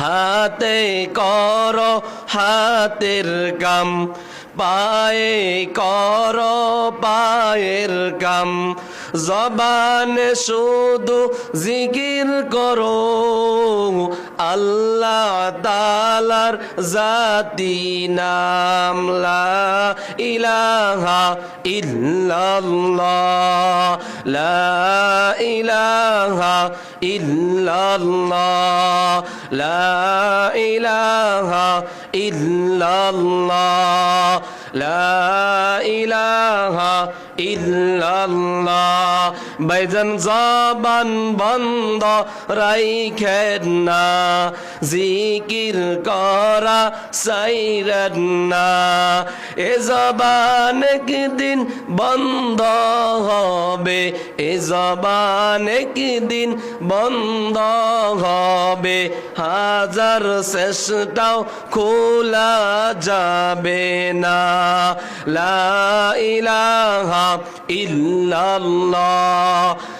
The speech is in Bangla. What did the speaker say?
হাতে কর হাতের কাম পায়ে কর পায়ের কাম। জবান শুধু জিকির করো আল্লাহ তালার জাতি নাম লা ইলাহা ইল্লাল্লাহ। লা ইলাহা ইল্লাল্লাহ। লা ইলাহা ইল্লাল্লাহ। ইলাহা ইল্লাল্লাহ। বাইজান জবান বন্ধ রাইখেন না। জিকির করা সাইরেন না। এ জবান একদিন বন্ধ হবে, এ জবান একদিন বন্ধ হবে। হাজার চেষ্টাও খোলা যাবে না। লা ইলাহা ইল্লাল্লাহ।